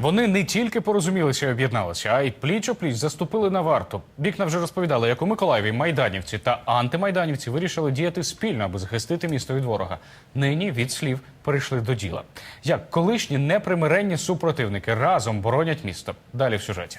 Вони не тільки порозумілися і об'єдналися, а й пліч опліч заступили на варту. Вікна вже розповідали, як у Миколаєві майданівці та антимайданівці вирішили діяти спільно, аби захистити місто від ворога. Нині від слів перейшли до діла. Як колишні непримиренні супротивники разом боронять місто. Далі в сюжеті.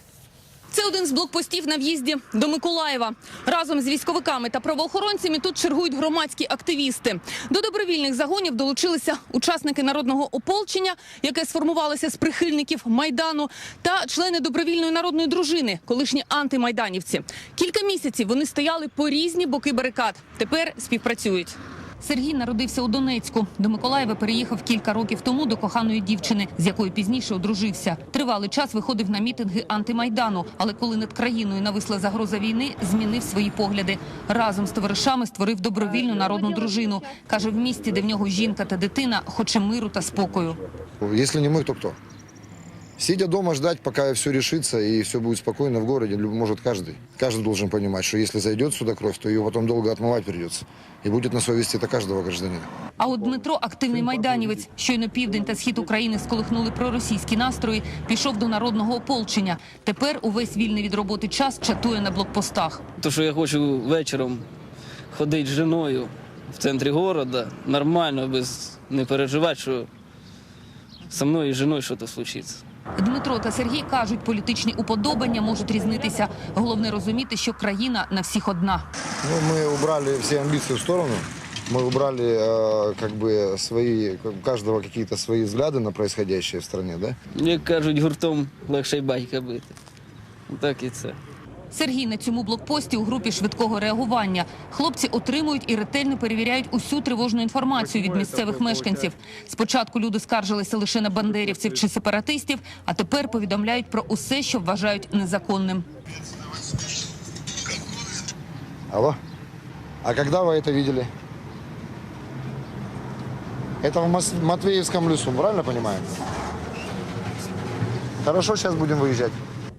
Це один з блокпостів на в'їзді до Миколаєва. Разом з військовиками та правоохоронцями тут чергують громадські активісти. До добровільних загонів долучилися учасники народного ополчення, яке сформувалося з прихильників майдану, та члени добровільної народної дружини, колишні антимайданівці. Кілька місяців вони стояли по різні боки барикад. Тепер співпрацюють. Сергій народився у Донецьку. До Миколаєва переїхав кілька років тому до коханої дівчини, з якою пізніше одружився. Тривалий час виходив на мітинги антимайдану, але коли над країною нависла загроза війни, змінив свої погляди. Разом з товаришами створив добровільну народну дружину. каже, в місті, де в нього жінка та дитина, хоче миру та спокою. Если не мы, то кто? Сидя дома ждать, пока все решится и все будет спокойно в городе, люб- может каждый. Каждый должен понимать, что если зайдет сюда кровь, то ее потом долго отмывать придется. И будет на совести это каждого гражданина. А от Дмитро, активний майданівець, щойно південь та схід України сколихнули проросійські настрої, пішов до народного ополчення. Тепер увесь вільний від роботи час чатує на блокпостах. То, що я хочу вечором ходити з жіною в центрі міста, нормально, без не переживати, що зі мною і з жіною щось случиться. Дмитро та Сергій кажуть, політичні уподобання можуть різнитися. Головне розуміти, що країна на всіх одна. Ну, мы убрали все амбиции в сторону. Мы убрали э, как бы свои, как у каждого какие-то свои взгляды на происходящее в стране, да? Як кажуть, гуртом легше й батька бити. Так і це. Сергій на цьому блокпості у групі швидкого реагування. Хлопці отримують і ретельно перевіряють усю тривожну інформацію від місцевих мешканців. Спочатку люди скаржилися лише на бандерівців чи сепаратистів, а тепер повідомляють про усе, що вважають незаконним. Алло? А когда вы это видели? Это в Мос- Матвеевском лесу, правильно понимаю? Хорошо, сейчас будем выезжать.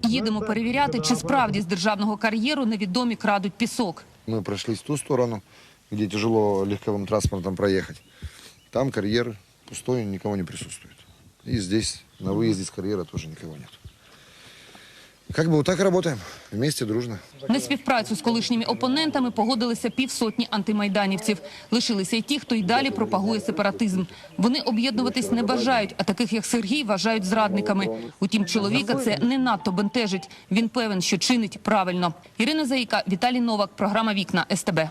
Їдемо перевіряти, чи справді з державного кар'єру невідомі крадуть пісок. Мы прошлись в ту сторону, где тяжело легковым транспортом проехать. Там карьер пустой, никого не присутствует. И здесь, на выезде с карьера, тоже никого нет. Как бы вот так работаем, вместе, дружно. На співпрацю з колишніми опонентами погодилися півсотні антимайданівців. Лишилися й ті, хто й далі пропагує сепаратизм. Вони об'єднуватись не бажають, а таких як Сергій вважають зрадниками. Утім, чоловіка це не надто бентежить. Він певен, що чинить правильно. Ірина Заїка, Віталій Новак, програма Вікна СТБ.